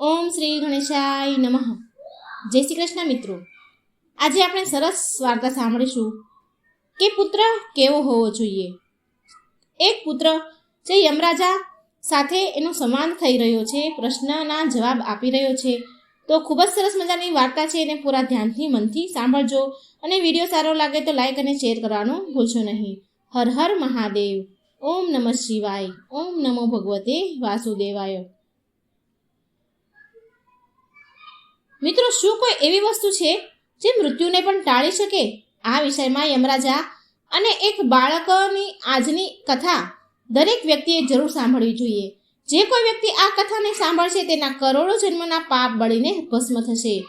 ઓમ શ્રી ગણેશાય નમઃ. જય શ્રી કૃષ્ણ મિત્રો. આજે આપણે સરસ વાર્તા સાંભળીશું કે પુત્ર કેવો હોવો જોઈએ? એક પુત્ર જે યમરાજા સાથે એનો સંવાદ થઈ રહ્યો છે, પ્રશ્નના જવાબ આપી રહ્યો છે, તો ખૂબ જ સરસ મજાની વાર્તા છે, એને પૂરા ધ્યાનથી, મનથી સાંભળજો અને વીડિયો સારો લાગે તો લાઈક અને શેર કરવાનું ભૂલશો નહીં. હર હર મહાદેવ. ઓમ નમઃ શિવાય. ઓમ નમો ભગવતે વાસુદેવાય. મિત્રો, શું કોઈ એવી વસ્તુ છે જે મૃત્યુને પણ ટાળી શકે? આ વિષયમાં યમરાજા અને એક બાળકની આજની કથા દરેક વ્યક્તિએ જરૂર સાંભળવી જોઈએ. જે કોઈ વ્યક્તિ આ કથાને સાંભળશે, તેના કરોડો જન્મના પાપ બળીને ભસ્મ થશે.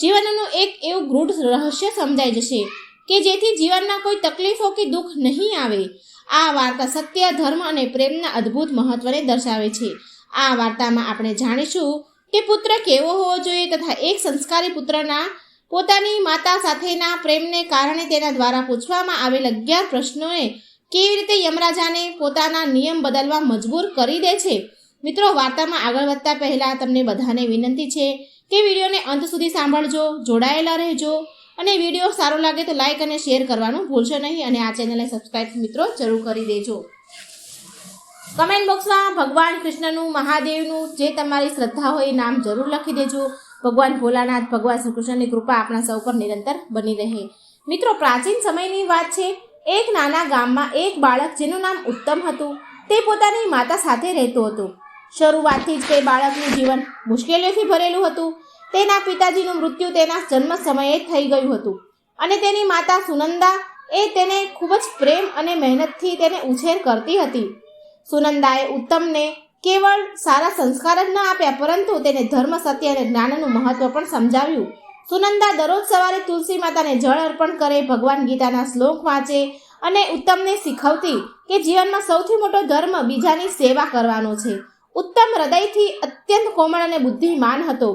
જીવનનું એક એવું ગૃઢ રહસ્ય સમજાઈ જશે કે જેથી જીવનના કોઈ તકલીફો કે દુઃખ નહીં આવે. આ વાર્તા સત્ય, ધર્મ અને પ્રેમના અદ્ભુત મહત્વને દર્શાવે છે. આ વાર્તામાં આપણે જાણીશું કે પુત્ર કેવો હોવો જોઈએ તથા એક સંસ્કારી પુત્રના પોતાની માતા સાથેના પ્રેમને કારણે તેના દ્વારા પૂછવામાં આવેલ અગિયાર પ્રશ્નોએ કેવી રીતે યમરાજાને પોતાના નિયમ બદલવા મજબૂર કરી દે છે? મિત્રો, વાર્તામાં આગળ વધતા પહેલાં તમને બધાને વિનંતી છે કે વિડીયોને અંત સુધી સાંભળજો, જોડાયેલા રહેજો અને વીડિયો સારો લાગે તો લાઇક અને શેર કરવાનું ભૂલશો નહીં અને આ ચેનલને સબસ્ક્રાઈબ મિત્રો જરૂર કરી દેજો. કમેન્ટ બોક્સમાં ભગવાન કૃષ્ણનું, મહાદેવનું જે તમારી શ્રદ્ધા હોય એ નામ જરૂર લખી દેજો. ભગવાન ભોલાનાથ, ભગવાન શ્રી કૃષ્ણની કૃપા આપણા સૌ પર નિરંતર બની રહે. મિત્રો, પ્રાચીન સમયની વાત છે. એક નાના ગામમાં એક બાળક જેનું નામ ઉત્તમ હતું. તે પોતાની માતા સાથે રહેતું હતું. શરૂઆતથી જ તે બાળકનું જીવન મુશ્કેલીઓથી ભરેલું હતું. તેના પિતાજીનું મૃત્યુ તેના જન્મ સમયે થઈ ગયું હતું. અને તેની માતા સુનંદા એ તેને ખૂબ જ પ્રેમ અને મહેનતથી તેને ઉછેર કરતી હતી. સુનંદાએ ઉત્તમને કેવળ સારા સંસ્કાર જ ન આપ્યા, પરંતુ તેને ધર્મ, સત્ય અને જ્ઞાનનું મહત્વ પણ સમજાવ્યું. સુનંદા દરરોજ સવારે તુલસી માતાને જળ અર્પણ કરે, ભગવાન ગીતાના શ્લોક વાંચે અને ઉત્તમને શીખવતી કે જીવનમાં સૌથી મોટો ધર્મ બીજાની સેવા કરવાનો છે. ઉત્તમ હૃદયથી અત્યંત કોમળ અને બુદ્ધિમાન હતો.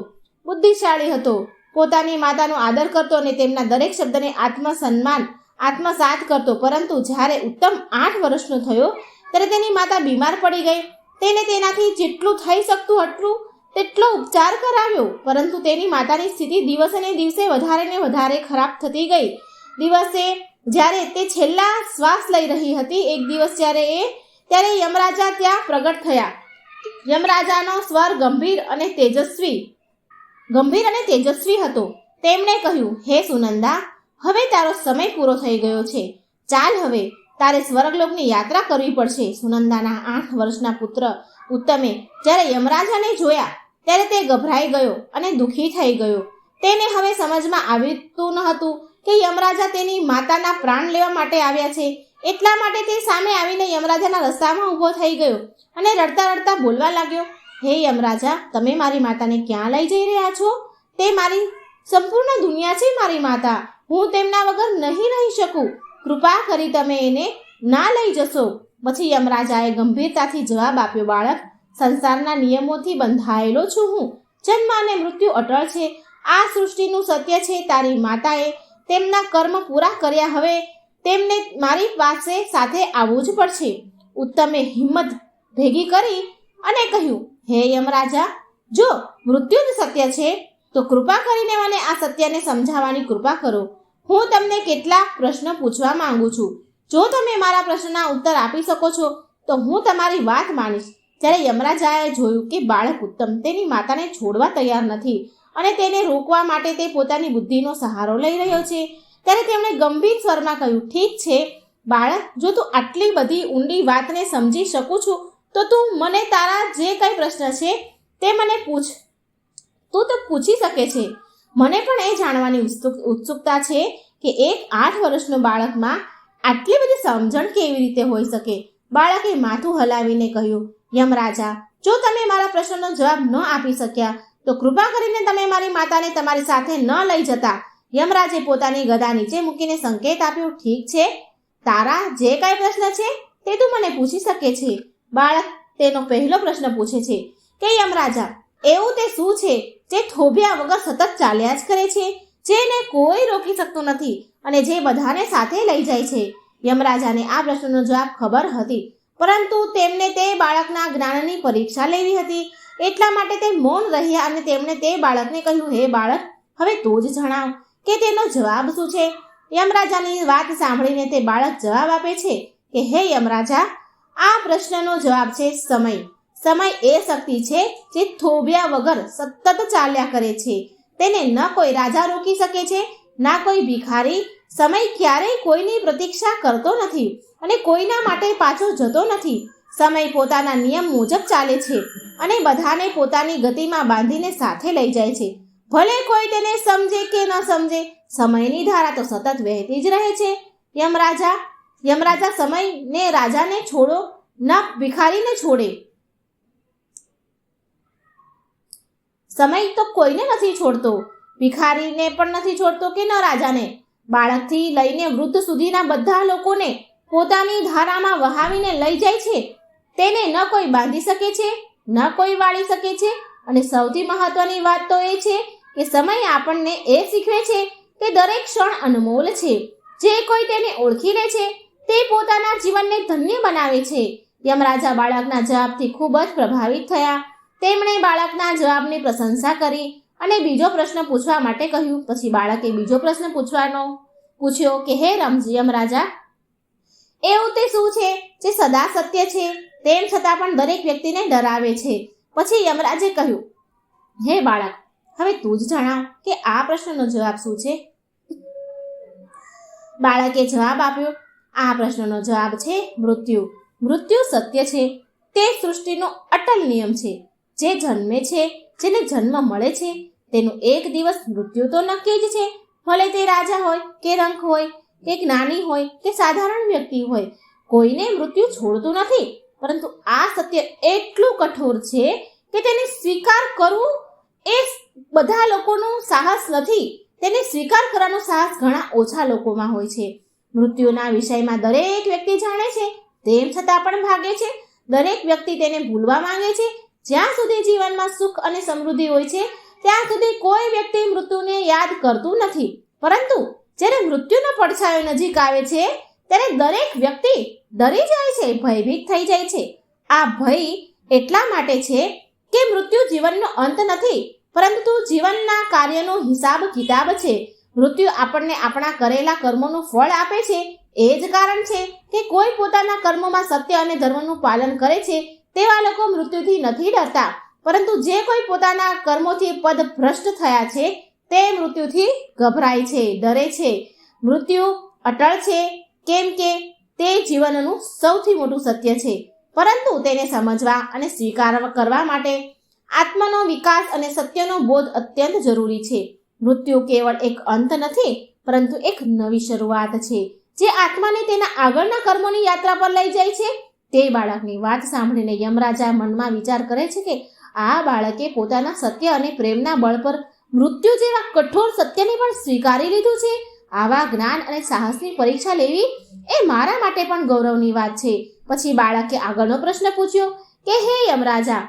બુદ્ધિશાળી હતો. પોતાની માતાનો આદર કરતો અને તેમના દરેક શબ્દને આત્મસન્માન, આત્મસાત કરતો. પરંતુ જ્યારે ઉત્તમ આઠ વર્ષનો થયો ત્યારે તેની માતા બીમાર પડી ગઈ. તેને તેનાથી જેટલું થઈ શકતું એટલું તેટલો ઉપચાર કરાવ્યો. પરંતુ તેની માતાની સ્થિતિ દિવસે દિવસે વધારે ને વધારે ખરાબ થતી ગઈ. દિવસે જ્યારે તે છેલ્લા શ્વાસ લઈ રહી હતી, એક દિવસ જ્યારે એ, ત્યારે યમરાજા ત્યાં પ્રગટ થયા. યમરાજાનો સ્વર ગંભીર અને તેજસ્વી, ગંભીર અને તેજસ્વી હતો. તેમણે કહ્યું, હે સુનંદા, હવે તારો સમય પૂરો થઈ ગયો છે. ચાલ હવે તારે સ્વર્ગલોકની યાત્રા કરવી પડશે. સુનંદાના આઠ વર્ષના પુત્ર ઉત્તમે જ્યારે યમરાજાને જોયા, ત્યારે તે ગભરાઈ ગયો અને દુઃખી થઈ ગયો. તેને હવે સમજમાં આવતું ન હતું કે યમરાજા તેની માતાના પ્રાણ લેવા માટે આવ્યા છે. એટલા માટે તે સામે આવીને યમરાજાના રસ્તામાં ઊભો થઈ ગયો અને રડતા રડતા બોલવા લાગ્યો, હે યમરાજા, તમે મારી માતાને ક્યાં લઈ જઈ રહ્યા છો? તે મારી સંપૂર્ણ દુનિયા છે મારી માતા. હું તેમના વગર નહીં રહી શકું. કૃપા કરી તમે એને ના લઈ જશો. પછી યમરાજાએ ગંભીરતાથી જવાબ આપ્યો, બાળક, સંસારના નિયમોથી બંધાયેલો છું હું. જન્મ અને મૃત્યુ અટળ છે. આ સૃષ્ટિનું સત્ય છે. તારી માતાએ તેમના કર્મ પૂરા કર્યા. હવે તેમને મારી પાસે સાથે આવવું જ પડશે. ઉત્તમે હિંમત ભેગી કરી અને કહ્યું, હે યમરાજા, જો મૃત્યુ જ સત્ય છે, તો કૃપા કરીને મને આ સત્યને સમજાવવાની કૃપા કરો. હું તમને કેટલાક પ્રશ્ન પૂછવા માંગુ છું. જો તમે મારા પ્રશ્નના ઉત્તર આપી શકો છો, તો હું તમારી વાત માનીશ. જ્યારે યમરાજાએ જોયું કે બાળક ઉત્તમ તેની માતાને છોડવા તૈયાર નથી અને તેને રોકવા માટે તે પોતાની બુદ્ધિનો સહારો લઈ રહ્યો છે, ત્યારે તેમણે ગંભીર સ્વરમાં કહ્યું, ઠીક છે, બાળક, જો તું આટલી બધી ઊંડી વાતને સમજી શકું છું, તો તું મને તારા જે કંઈ પ્રશ્ન છે તે મને પૂછ. તું તો પૂછી શકે છે મને પણ એ જાણવાની ઉત્સુક, ઉત્સુકતા છે કે એક આઠ વર્ષનો બાળકમાં આટલી બધી સમજણ કેવી રીતે હોઈ શકે? બાળકે માથું હલાવીને કહ્યું યમરાજા જો તમે મારા પ્રશ્નનો જવાબ ન આપી શક્યા, તો કૃપા કરીને તમે મારી માતાને તમારી સાથે ન લઈ જતા. યમરાજે પોતાની ગદા નીચે મૂકીને સંકેત આપ્યો, ઠીક છે, તારા જે કાંઈ પ્રશ્ન છે, તે તું મને પૂછી શકે છે. બાળક તેનો પહેલો પ્રશ્ન પૂછે છે કે યમરાજા એવું તે શું છે જે થોભ્યા વગર સતત ચાલ્યા જ કરે છે? જેને કોઈ રોકી શકતું નથી અને જે બધાને સાથે લઈ જાય છે. યમરાજાને આ પ્રશ્નનો જવાબ ખબર હતી, પરંતુ તેમને તે બાળકના જ્ઞાનની પરીક્ષા લેવી હતી. એટલા માટે તે મૌન રહ્યા અને તેમણે તે બાળકને કહ્યું, હે બાળક, હવે તું જ જણાવ કે તેનો જવાબ શું છે? યમરાજાની વાત સાંભળીને તે બાળક જવાબ આપે છે કે, હે યમરાજા, આ પ્રશ્નનો જવાબ છે સમય. સમય એ શક્તિ છે જે થોભ્યા વગર સતત ચાલ્યા કરે છે. તેને ન કોઈ રાજા રોકી શકે છે, ના કોઈ ભિખારી. સમય ક્યારેય કોઈની પ્રતીક્ષા કરતો નથી અને કોઈના માટે પાછો જતો નથી. સમય પોતાના નિયમ મુજબ ચાલે છે અને બધાને પોતાની ગતિમાં બાંધીને સાથે લઈ જાય છે. ભલે કોઈ તેને સમજે કે ન સમજે, સમયની ધારા તો સતત વહેતી જ રહે છે. યમરાજા યમરાજા સમયને રાજાને છોડો, ન ભિખારીને છોડે. સમય તો કોઈને નથી છોડતો. ભિખારીને પણ નથી છોડતો કે ન રાજાને? બાળકથી લઈને વૃદ્ધ સુધીના બધા લોકોને પોતાની ધારામાં વહાવીને લઈ જાય છે? તેને ન કોઈ બાંધી શકે છે? ન કોઈ વાળી શકે છે? અને સૌથી મહત્વની વાત તો એ છે કે સમય આપણને એ શીખવે છે કે દરેક ક્ષણ અનમોલ છે. જે કોઈ તેને ઓળખી લે છે, તે પોતાના જીવનને ધન્ય બનાવે છે. યમરાજા બાળકના જવાબથી ખૂબ જ પ્રભાવિત થયા. તેમણે બાળકના જવાબની પ્રશંસા કરી અને બીજો પ્રશ્ન પૂછવા માટે કહ્યું. પછી બાળકે બીજો પ્રશ્ન પૂછવાનો, પૂછ્યો કે, હે રમજીયમ યમરાજા એવું તે શું છે જે સદા સત્ય છે? તેમ છતાં પણ દરેક વ્યક્તિને ડરાવે છે. પછી યમરાજે કહ્યું, હે બાળક, હવે તું જ જણાવ કે આ પ્રશ્નનો જવાબ શું છે? બાળકે જવાબ આપ્યો, આ પ્રશ્નનો જવાબ છે મૃત્યુ. મૃત્યુ સત્ય છે. તે સૃષ્ટિનો અટલ નિયમ છે. જે જન્મે છે, જેને જન્મ મળે છે, તેનું એક દિવસ મૃત્યુ તો નક્કી જ છે. ભલે તે રાજા હોય કે રંક હોય, કે જ્ઞાની હોય, કે સાધારણ વ્યક્તિ હોય, કોઈને મૃત્યુ છોડતું નથી. પરંતુ આ સત્ય એટલું કઠોર છે કે તેને સ્વીકાર કરવું એ બધા લોકોનું સાહસ નથી. તેને સ્વીકાર કરવાનો સાહસ ઘણા ઓછા લોકોમાં હોય છે. મૃત્યુના વિષયમાં દરેક વ્યક્તિ જાણે છે, તેમ છતાં પણ ભાગે છે. દરેક વ્યક્તિ તેને ભૂલવા માંગે છે. જ્યાં સુધી જીવનમાં સુખ અને સમૃદ્ધિ હોય છે, ત્યાં સુધી કોઈ વ્યક્તિ મૃત્યુને યાદ કરતું નથી. પરંતુ જ્યારે મૃત્યુનો પડછાયો નજીક આવે છે, ત્યારે દરેક વ્યક્તિ ડરી જાય છે, ભયભીત થઈ જાય છે. આ ભય એટલા માટે છે કે મૃત્યુ જીવનનો અંત નથી, પરંતુ જીવનના કાર્યનો હિસાબ કિતાબ છે. મૃત્યુ આપણને આપણા કરેલા કર્મોનું ફળ આપે છે. એ જ કારણ છે કે કોઈ પોતાના કર્મોમાં સત્ય અને ધર્મનું પાલન કરે છે. તેવા લોકો મૃત્યુથી નથી ડરતા. પરંતુ જે કોઈ પોતાના કર્મોથી પદ ભ્રષ્ટ થયા છે, તે મૃત્યુથી ગભરાય છે, ડરે છે. મૃત્યુ અટળ છે, કેમ કે તે જીવનનું સૌથી મોટું સત્ય છે. પરંતુ તેને સમજવા અને સ્વીકાર કરવા માટે આત્માનો વિકાસ અને સત્યનો બોધ અત્યંત જરૂરી છે. મૃત્યુ કેવળ એક અંત નથી, પરંતુ એક નવી શરૂઆત છે, જે આત્માને તેના આગળના કર્મોની યાત્રા પર લઈ જાય છે. તે બાળકની વાત સાંભળીને યમરાજા મનમાં વિચાર કરે છે કે આ બાળકે પોતાના સત્ય અને પ્રેમના બળ પર મૃત્યુ જેવા કઠોર સત્યને પણ સ્વીકારી લીધું છે. આવા જ્ઞાન અને સાહસની પરીક્ષા લેવી એ મારા માટે પણ ગૌરવની વાત છે. પછી બાળકે આગળનો પ્રશ્ન પૂછ્યો કે, હે યમરાજા,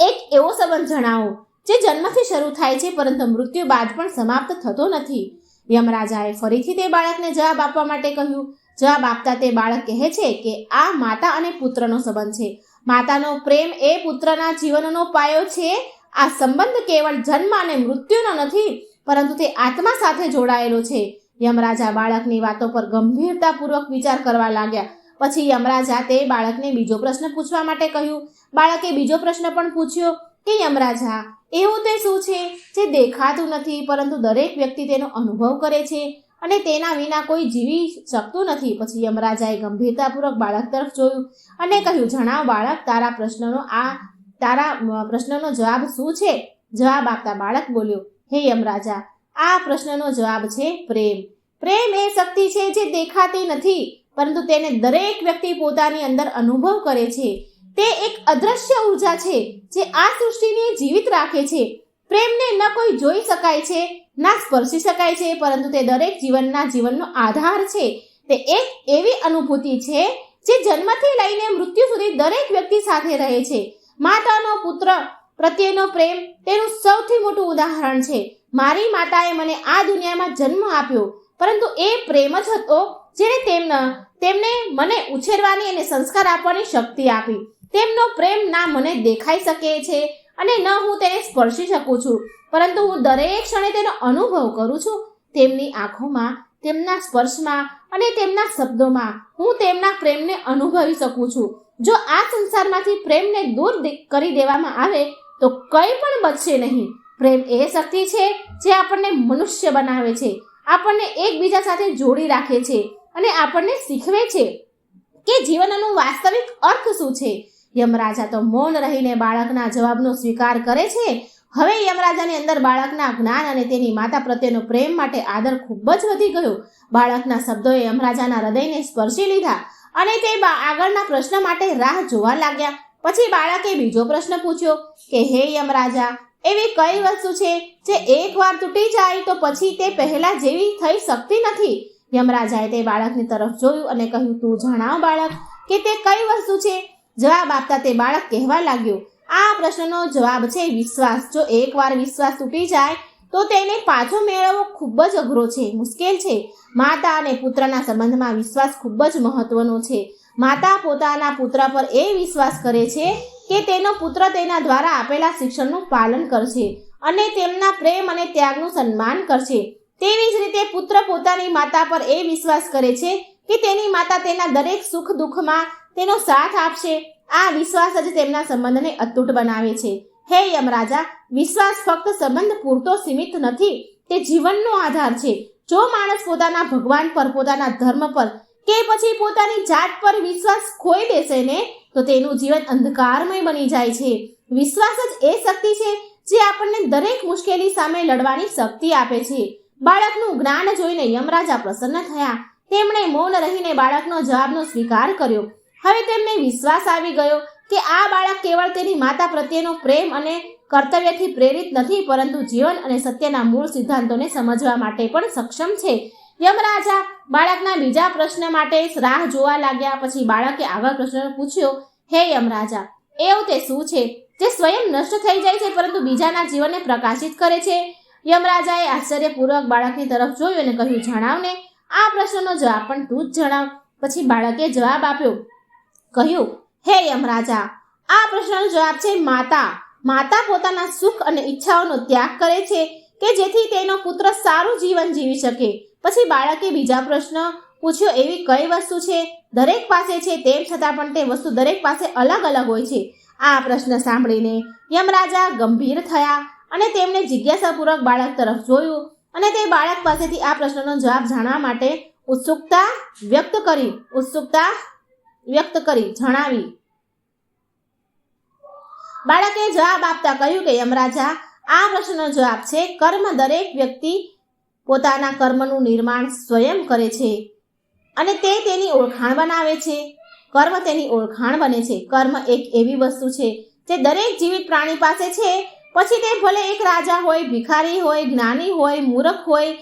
એક એવો સંબંધ જણાવો જે જન્મથી શરૂ થાય છે પરંતુ મૃત્યુ બાદ પણ સમાપ્ત થતો નથી. યમરાજાએ ફરીથી તે બાળકને જવાબ આપવા માટે કહ્યું જવાબ આપતા તે બાળક કહે છે કે આ માતા અને પુત્રનો સંબંધ છે. માતાનો પ્રેમ એ પુત્રના જીવનનો પાયો છે. આ સંબંધ કેવળ જન્મ અને મૃત્યુનો નથી, પરંતુ તે આત્મા સાથે જોડાયેલો છે. યમરાજા બાળકની વાતો પર ગંભીરતાપૂર્વક વિચાર કરવા લાગ્યા. પછી યમરાજા તે બાળકને બીજો પ્રશ્ન પૂછવા માટે કહ્યું. બાળકે બીજો પ્રશ્ન પણ પૂછ્યો કે યમરાજા, એવું તે શું છે? જે દેખાતું નથી, પરંતુ દરેક વ્યક્તિ તેનો અનુભવ કરે છે. અને તેના વિના કોઈ જીવી શકતું નથી. પછી યમરાજાએ ગંભીરતાપૂર્વક બાળક તરફ જોયું અને કહ્યું, જણાવ બાળક, તારા પ્રશ્નનો આ, તારા પ્રશ્નનો જવાબ શું છે? જવાબ આપતા બાળક બોલ્યો, હે યમરાજા, આ પ્રશ્નનો જવાબ છે પ્રેમ. પ્રેમ એ શક્તિ છે જે દેખાતી નથી, પરંતુ તેને દરેક વ્યક્તિ પોતાની અંદર અનુભવ કરે છે. તે એક અદ્રશ્ય ઊર્જા છે જે આ સૃષ્ટિને જીવિત રાખે છે. પ્રેમને ન કોઈ જોઈ શકાય છે, ના સ્પર્શી શકાય છે, પરંતુ તે દરેક જીવનના જીવનનો આધાર છે. તે એક એવી અનુભૂતિ છે જે જન્મથી લઈને મૃત્યુ સુધી દરેક વ્યક્તિ સાથે રહે છે. માતાનો પુત્ર પ્રત્યેનો પ્રેમ તેનું સૌથી મોટું ઉદાહરણ છે. મારી માતાએ મને આ દુનિયામાં જન્મ આપ્યો, પરંતુ એ પ્રેમ જ હતો જેણે તેમના, તેમને મને ઉછેરવાની અને સંસ્કાર આપવાની શક્તિ આપી. તેમનો પ્રેમ ના મને દેખાઈ શકે છે અને ન હું તેને સ્પર્શી શકું છું, પરંતુ હું દરેક ક્ષણે તેનો અનુભવ કરું છું. તેમની આંખોમાં, તેમના સ્પર્શમાં અને તેમના શબ્દોમાં હું તેમના પ્રેમને અનુભવી શકું છું. જો આ સંસારમાંથી પ્રેમને દૂર કરી દેવામાં આવે, તો કંઈ પણ બચશે નહીં. પ્રેમ એ શક્તિ છે જે આપણને મનુષ્ય બનાવે છે. આપણને એકબીજા સાથે જોડી રાખે છે અને આપણને શીખવે છે કે જીવનનો વાસ્તવિક અર્થ શું છે. યમરાજા તો મૌન રહીને બાળકના જવાબનો સ્વીકાર કરે છે. હવે યમરાજાની અંદર બાળકના જ્ઞાન અને તેની માતા પ્રત્યેનો પ્રેમ માટે આદર ખૂબ જ વધી ગયો. બાળકના શબ્દોએ યમરાજાના હૃદયને સ્પર્શી લીધા અને તે આગળના પ્રશ્ન માટે રાહ જોવા લાગ્યા. પછી બાળકે બીજો પ્રશ્ન પૂછ્યો કે, હે યમરાજા, એવી કઈ વસ્તુ છે જે એકવાર તૂટી જાય તો પછી તે પહેલા જેવી થઈ શકતી નથી? યમરાજાએ તે બાળકની તરફ જોયું અને કહ્યું, તું જણાવ બાળક કે તે કઈ વસ્તુ છે જવાબ આપતા તે બાળક કહેવા લાગ્યો, આ પ્રશ્નનો જવાબ છે વિશ્વાસ. જો એકવાર વિશ્વાસ તૂટી જાય, તો તેને પાછો મેળવવો ખૂબ જ અઘરો છે, મુશ્કેલ છે. માતા અને પુત્રના સંબંધમાં વિશ્વાસ ખૂબ જ મહત્વનો છે. માતા પોતાના પુત્ર પર એ વિશ્વાસ કરે છે કે તેનો પુત્ર તેના દ્વારા આપેલા શિક્ષણનું પાલન કરશે અને તેમના પ્રેમ અને ત્યાગનું સન્માન કરશે. તેવી જ રીતે પુત્ર પોતાની માતા પર એ વિશ્વાસ કરે છે કે તેની માતા તેના દરેક સુખ દુઃખમાં તેનો સાથ આપશે. આ વિશ્વાસ જ તેમના સંબંધને અતૂટ બનાવે છે. હે યમરાજા, વિશ્વાસ ફક્ત સંબંધ પૂરતો સીમિત નથી, તે જીવનનો આધાર છે. જો માણસ પોતાના ભગવાન પર, પોતાના ધર્મ પર કે પછી પોતાની જાત પર વિશ્વાસ ખોઈ દેશે ને, તો તેનું જીવન અંધકારમય બની જાય છે. વિશ્વાસ જ એ શક્તિ છે જે આપણને દરેક મુશ્કેલી સામે લડવાની શક્તિ આપે છે. બાળકનું જ્ઞાન જોઈને યમરાજા પ્રસન્ન થયા. તેમણે મૌન રહીને બાળકનો જવાબનો સ્વીકાર કર્યો. હવે તેમને વિશ્વાસ આવી ગયો કે આ બાળક કેવળ તેની માતા પ્રત્યેનો પ્રેમ અને કર્તવ્યથી પ્રેરિત નથી, પરંતુ જીવન અને સત્યના મૂળ સિદ્ધાંતોને સમજવા માટે પણ સક્ષમ છે. યમરાજા બાળકના બીજા પ્રશ્ન માટે રાહ જોવા લાગ્યા પછી બાળકે આગળ પ્રશ્ન પૂછ્યો, હે યમરાજા એવું તે શું છે? જે સ્વયં નષ્ટ થઈ જાય છે, પરંતુ બીજાના જીવનને પ્રકાશિત કરે છે? યમરાજાએ આશ્ચર્યપૂર્વક બાળકની તરફ જોયું અને કહ્યું જણાવને આ પ્રશ્નનો જવાબ પણ તું જ જણાવ. પછી બાળકે જવાબ આપ્યો કહ્યું, હે યમરાજા, આ પ્રશ્નનો જવાબ છે માતા. માતા પોતાના સુખ અને ઈચ્છાઓનો ત્યાગ કરે છે કે જેથી તેનો પુત્ર સારું જીવન જીવી શકે. પછી બાળકે બીજા પ્રશ્ન પૂછ્યો, એવી કઈ વસ્તુ છે? દરેક પાસે છે તેમ છતાં પણ તે વસ્તુ દરેક પાસે અલગ અલગ હોય છે. આ પ્રશ્ન સાંભળીને યમરાજા ગંભીર થયા અને તેમણે જિજ્ઞાસાપૂર્વક બાળક તરફ જોયું અને તે બાળક પાસેથી આ પ્રશ્નનો જવાબ જાણવા માટે ઉત્સુકતા વ્યક્ત કરી. ઉત્સુકતા વ્યક્ત કરી જણાવી. બાળકે જવાબ આપતા કહ્યું કે, યમરાજા, આ પ્રશ્નનો જવાબ છે, કર્મ દરેક વ્યક્તિ પોતાના કર્મનું નિર્માણ સ્વયં કરે છે અને તે તેની ઓળખાણ બનાવે છે. કર્મ તેની ઓળખાણ બને છે. કર્મ એક એવી વસ્તુ છે જે દરેક જીવિત પ્રાણી પાસે છે. પછી તે ભલે એક રાજા હોય, ભિખારી હોય, જ્ઞાની હોય, મૂરખ હોય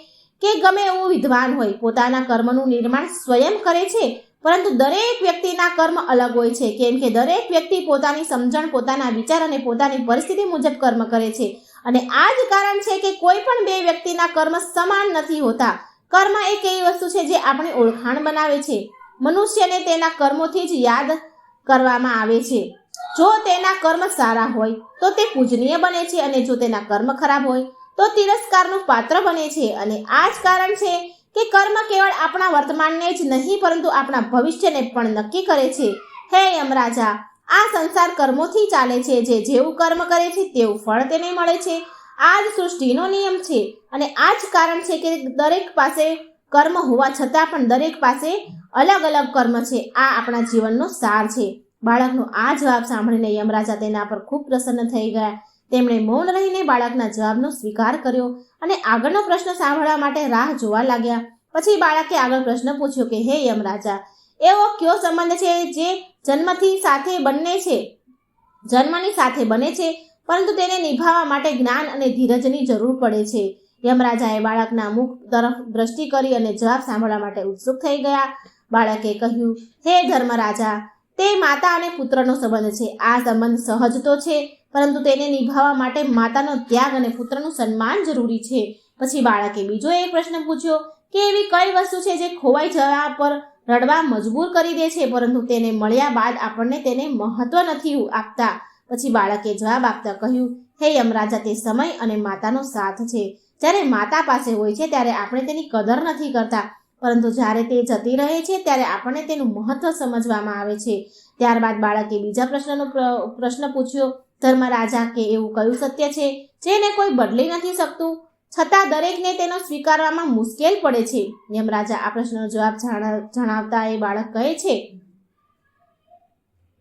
કે ગમે એવું વિદ્વાન હોય, પોતાના કર્મનું નિર્માણ સ્વયં કરે છે. પરંતુ દરેક વ્યક્તિના કર્મ અલગ હોય છે. કેમ કે દરેક વ્યક્તિ પોતાની સમજણ, પોતાના વિચાર અને પોતાની પરિસ્થિતિ મુજબ કર્મ કરે છે. અને આ જ કારણ છે કે કોઈ પણ બે વ્યક્તિના કર્મ સમાન નથી હોતા. કર્મ એક એવી વસ્તુ છે જે આપણી ઓળખાણ બનાવે છે. મનુષ્યને તેના કર્મોથી જ યાદ કરવામાં આવે છે. જો તેના કર્મ સારા હોય, તો તે પૂજનીય બને છે અને જો તેના કર્મ ખરાબ હોય, તો તિરસ્કારનું પાત્ર બને છે. અને આ જ કારણ છે કે કર્મ કેવળ આપણા વર્તમાનને જ નહીં, પરંતુ આપણા ભવિષ્યને પણ નક્કી કરે છે. હે યમરાજા, આ સંસાર કર્મોથી ચાલે છે. જે જેવું કર્મ કરે છે, તેવું ફળ તેને મળે છે. આ જ સૃષ્ટિનો નિયમ છે અને આ જ કારણ છે કે દરેક પાસે કર્મ હોવા છતાં પણ દરેક પાસે અલગ અલગ કર્મ છે. આ આપણા જીવનનો સાર છે. બાળકનો આ જવાબ સાંભળીને યમરાજા તેના પર ખૂબ પ્રસન્ન થઈ ગયા. તેમણે મૌન રહીને બાળકના જવાબનો સ્વીકાર કર્યો અને આગળનો પ્રશ્ન સાંભળવા માટે રાહ જોવા લાગ્યા. પછી બાળકે આગળ પ્રશ્ન પૂછ્યો કે, હે યમરાજા, એવો કયો સંબંધ છે જે જન્મથી સાથે બંને છે? જન્મની સાથે બને છે, પરંતુ તેને નિભાવવા માટે જ્ઞાન અને ધીરજની જરૂર પડે છે. યમરાજાએ બાળકના મુખ તરફ દ્રષ્ટિ કરી અને જવાબ સાંભળવા માટે ઉત્સુક થઈ ગયા. બાળકે કહ્યું, હે ધર્મરાજા, તે માતા અને પુત્રનો સંબંધ છે. આ સંબંધ સહજ તો છે પરંતુ તેને નિભાવવા માટે માતાનો ત્યાગ અને પુત્રનું સન્માન જરૂરી છે. પછી બાળકે બીજો એક પ્રશ્ન પૂછ્યો કે એવી કઈ વસ્તુ છે જે ખોવાઈ જવા પર રડવા મજબૂર કરી દે છે, પરંતુ તેને મળ્યા બાદ આપણને તેને મહત્વ નથી આપતા. પછી બાળકે જવાબ આપતા કહ્યું, હે યમરાજા, તે સમય અને માતાનો સાથ છે. જ્યારે માતા પાસે હોય છે, ત્યારે આપણે તેની કદર નથી કરતા. પરંતુ જ્યારે તે જતી રહે છે, ત્યારે આપણને તેનું મહત્વ સમજવામાં આવે છે. ત્યારબાદ બાળકે બીજા પ્રશ્નનો પ્રશ્ન પૂછ્યો ધર્મરાજા કે એવું કયું સત્ય છે, જેને કોઈ બદલી નથી શકતું. છતાં દરેકને તેનો સ્વીકારવામાં મુશ્કેલ પડે છે. યમરાજા આ પ્રશ્નનો જવાબ જાણ- જણાવતા એ બાળક કહે છે.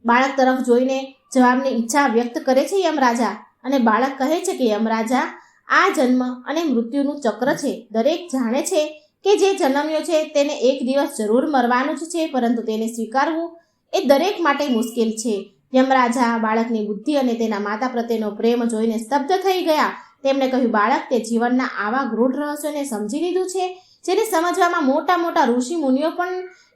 બાળક તરફ જોઈને જવાબની ઈચ્છા વ્યક્ત કરે છે યમરાજા અને બાળક કહે છે કે યમરાજા, આ જન્મ અને મૃત્યુનું ચક્ર છે. દરેક જાણે છે કે જે જન્મ્યો છે તેને એક દિવસ જરૂર મરવાનું જ છે, પરંતુ તેને સ્વીકારવું એ દરેક માટે મુશ્કેલ છે. યમરાજા બાળકની બુદ્ધિ અને તેના માતા પ્રત્યેનો પ્રેમ જોઈને સ્તબ્ધ થઈ ગયા. તેમણે કહ્યું, બાળક, તે જીવનના આવા ગૃઢ રહસ્યોને સમજી લીધું છે, જેને સમજવામાં મોટા મોટા ઋષિ મુનિઓ પણ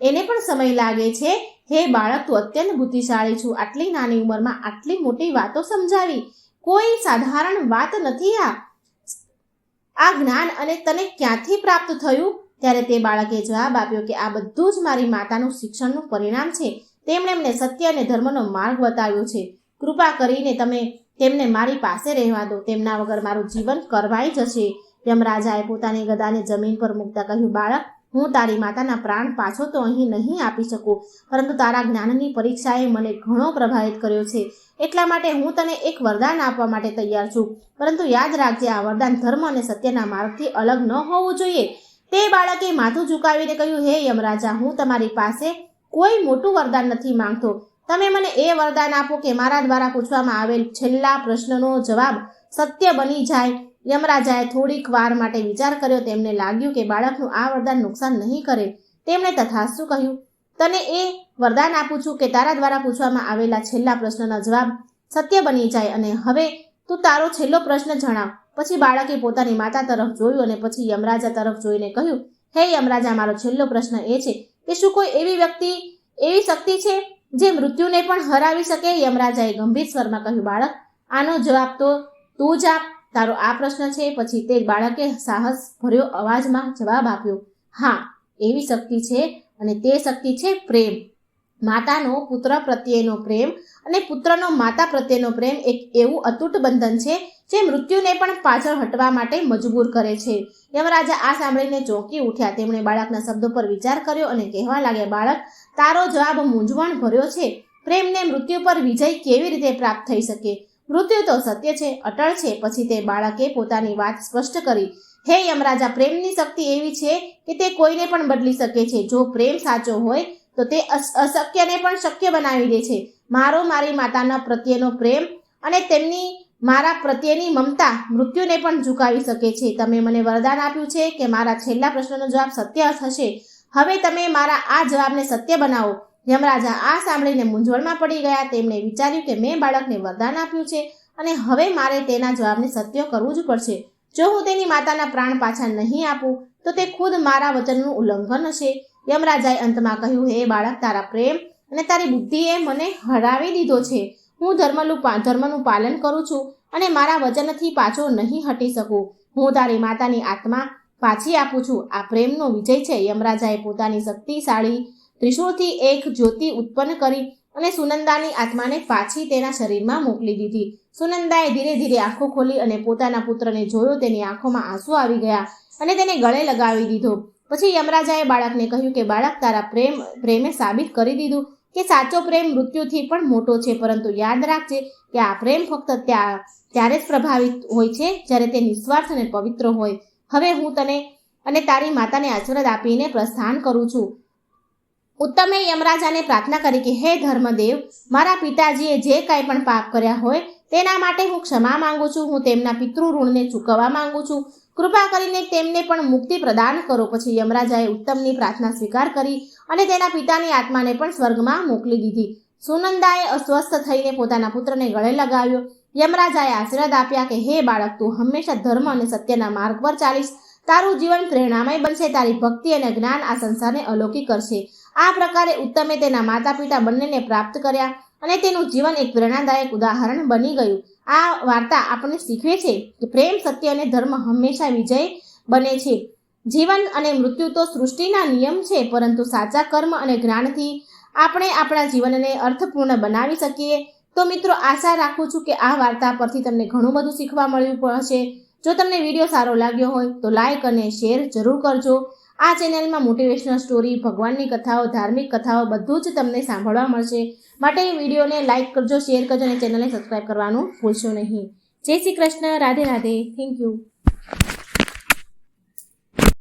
એને પણ સમય લાગે છે. હે બાળક, તું અત્યંત બુદ્ધિશાળી છું. આટલી નાની ઉંમરમાં આટલી મોટી વાતો સમજાવી. કોઈ સાધારણ વાત નથી આ. આ જ્ઞાન અને તને ક્યાંથી પ્રાપ્ત થયું? ત્યારે તે બાળકે જવાબ આપ્યો કે, આ બધું જ મારી માતાનું શિક્ષણનું પરિણામ છે. તેમણે એમને સત્ય અને ધર્મનો માર્ગ બતાવ્યો છે. કૃપા કરીને તમે તેમને મારી પાસે રહેવા દો. તેમના વગર મારું જીવન કરવાઈ જશે. યમરાજાએ પોતાની ગદાને જમીન પર મૂકતા કહ્યું, બાળક, હું તારી માતાના પ્રાણ પાછો તો અહીં નહીં આપી શકું. પરંતુ તારા જ્ઞાનની પરીક્ષાએ મને ઘણો પ્રભાવિત કર્યો છે. એટલા માટે હું તને એક વરદાન આપવા માટે તૈયાર છું. પરંતુ યાદ રાખજે, આ વરદાન ધર્મ અને સત્યના માર્ગથી અલગ ન હોવું જોઈએ. તે બાળકે માથું ઝુકાવીને કહ્યું, હે યમરાજા, હું તમારી પાસે કોઈ મોટું વરદાન નથી માંગતો. તમે મને એ વરદાન આપો કે મારા દ્વારા પૂછવામાં આવેલ છેલ્લા પ્રશ્નનો જવાબ સત્ય બની જાય. યમરાજાએ થોડીક વાર માટે વિચાર કર્યો. તેમને લાગ્યું કે બાળકનું આ વરદાન નુકસાન નહીં કરે. તેમણે તથાસ્તુ કહ્યું, તને એ વરદાન આપું છું કે તારા દ્વારા પૂછવામાં આવેલા છેલ્લા પ્રશ્નનો જવાબ સત્ય બની જાય અને હવે તું તારો છેલ્લો પ્રશ્ન જણાવ. પછી બાળકે પોતાની માતા તરફ જોયું અને પછી યમરાજા તરફ જોઈને કહ્યું, હે યમરાજા, મારો છેલ્લો પ્રશ્ન એ છે કે શું કોઈ એવી વ્યક્તિ, એવી શક્તિ છે જે મૃત્યુને પણ હરાવી શકે? યમરાજાએ ગંભીર સ્વરમાં કહ્યું, બાળક, આનો જવાબ તો તું જ આપ. તારો આ પ્રશ્ન છે. પછી તે બાળકે સાહસ ભર્યો અવાજમાં જવાબ આપ્યો, હા, એવી શક્તિ છે અને તે શક્તિ છે પ્રેમ. માતાનો પુત્ર પ્રત્યેનો પ્રેમ અને પુત્રનો માતા પ્રત્યેનો પ્રેમ એક એવું અતૂટ બંધન છે જે મૃત્યુને પણ પાછળ હટવા માટે મજબૂર કરે છે. યમરાજા આ સાંભળીને ચોંકી ઉઠ્યા. તેમણે બાળકના શબ્દો પર વિચાર કર્યો અને કહેવા લાગ્યા, બાળક, તારો જવાબ મૂંઝવણ ભર્યો છે. પ્રેમને મૃત્યુ પર વિજય કેવી રીતે પ્રાપ્ત થઈ શકે? મૃત્યુ તો સત્ય છે, અટળ છે. પછી તે બાળકે પોતાની વાત સ્પષ્ટ કરી. હે યમરાજા પ્રેમની શક્તિ એવી છે કે તે કોઈને પણ બદલી શકે છે. જો પ્રેમ સાચો હોય, તો તે અશક્યને પણ શક્ય બનાવી દે છે. મારો, મારી માતાના પ્રત્યેનો પ્રેમ અને તેમની મારા પ્રત્યેની મમતા મૃત્યુને પણ ઝુકાવી શકે છે. તમે મને વરદાન આપ્યું છે કે મારા છેલ્લા પ્રશ્નનો જવાબ સત્ય થશે હવે તમે મારા આ જવાબને સત્ય બનાવો. યમરાજા આ સાંભળીને મૂંઝવણમાં પડી ગયા. તેમણે વિચાર્યું કે મેં બાળકને વરદાન આપ્યું છે અને હવે મારે તેના જવાબને સત્ય કરવું જ પડશે. જો હું તેની માતાના પ્રાણ પાછા નહીં આપું, તો તે ખુદ મારા વચનનું ઉલ્લંઘન હશે. યમરાજાએ અંતમાં કહ્યું, હે બાળક, તારા પ્રેમ અને તારી બુદ્ધિએ મને હરાવી દીધો છે. હું ધર્મનું ધર્મનું પાલન કરું છું અને મારા વચનથી પાછો નહીં હટી શકું. હું તારી માતાની આત્મા પાછી આપું છું. આ પ્રેમનો વિજય છે. યમરાજાએ પોતાની શક્તિશાળી ત્રિશુળથી એક જ્યોતિ ઉત્પન્ન કરી અને સુનંદાની આત્માને પાછી તેના શરીરમાં મોકલી દીધી. સુનંદાએ ધીરે ધીરે આંખો ખોલી અને પોતાના પુત્રને જોયો. તેની આંખોમાં આંસુ આવી ગયા અને તેને ગળે લગાવી દીધો. પછી યમરાજાએ બાળકને કહ્યું કે, બાળક, તારા પ્રેમ પ્રેમે સાબિત કરી દીધું. કે સાચો પ્રેમ મૃત્યુથી પણ મોટો છે. પરંતુ યાદ રાખજે કે આ પ્રેમ ફક્ત ત્યાં, ત્યારે જ પ્રભાવિત હોય છે, જ્યારે તે નિસ્વાર્થ અને પવિત્ર હોય. હવે હું તને અને તારી માતાને આશીર્વાદ આપીને પ્રસ્થાન કરું છું. ઉત્તમે યમરાજાને પ્રાર્થના કરી કે, હે ધર્મદેવ, મારા પિતાજીએ જે કાંઈ પણ પાપ કર્યા હોય, તેના માટે હું ક્ષમા માંગુ છું. હું તેમના પિતૃ ઋણને ચૂકવવા માંગુ છું. કૃપા કરીને તેમને પણ મુક્તિ પ્રદાન કરો. પછી યમરાજાએ ઉત્તમની પ્રાર્થના સ્વીકાર કરી. અને તેના પિતાની આત્માને પણ સ્વર્ગમાં મોકલી દીધી. સુનંદાએ અસ્વસ્થ થઈને પોતાના પુત્રને ગળે લગાવ્યો. યમરાજાએ આશીર્વાદ આપ્યા કે, હે બાળક, તું હંમેશા ધર્મ અને સત્યના માર્ગ પર ચાલીશ. તારું જીવન પ્રેરણામય બનશે, તારી ભક્તિ અને જ્ઞાન આ સંસારને અલૌકિક કરશે. આ પ્રકારે ઉત્તમે તેના માતા પિતા બંનેને પ્રાપ્ત કર્યા અને તેનું જીવન એક પ્રેરણાદાયક ઉદાહરણ બની ગયું. આ વાર્તા આપણને શીખવે છે કે પ્રેમ, સત્ય અને ધર્મ હંમેશા વિજય બને છે. જીવન અને મૃત્યુ તો સૃષ્ટિના નિયમ છે, પરંતુ સાચા કર્મ અને જ્ઞાનથી આપણે આપણા જીવનને અર્થપૂર્ણ બનાવી શકીએ. તો મિત્રો, આશા રાખું છું કે આ વાર્તા પરથી તમને ઘણું બધું શીખવા મળ્યું હશે. જો તમને વીડિયો સારો લાગ્યો હોય, તો લાઇક અને શેર જરૂર કરજો. આ ચેનલમાં મોટિવેશનલ સ્ટોરી, ભગવાનની કથાઓ, ધાર્મિક કથાઓ બધું જ તમને સાંભળવા મળશે. માટે વિડીયોને લાઇક કરજો, શેર કરજો અને ચેનલને સબસ્ક્રાઈબ કરવાનું ભૂલશો નહીં. જય શ્રી કૃષ્ણ, રાધે રાધે. Thank you.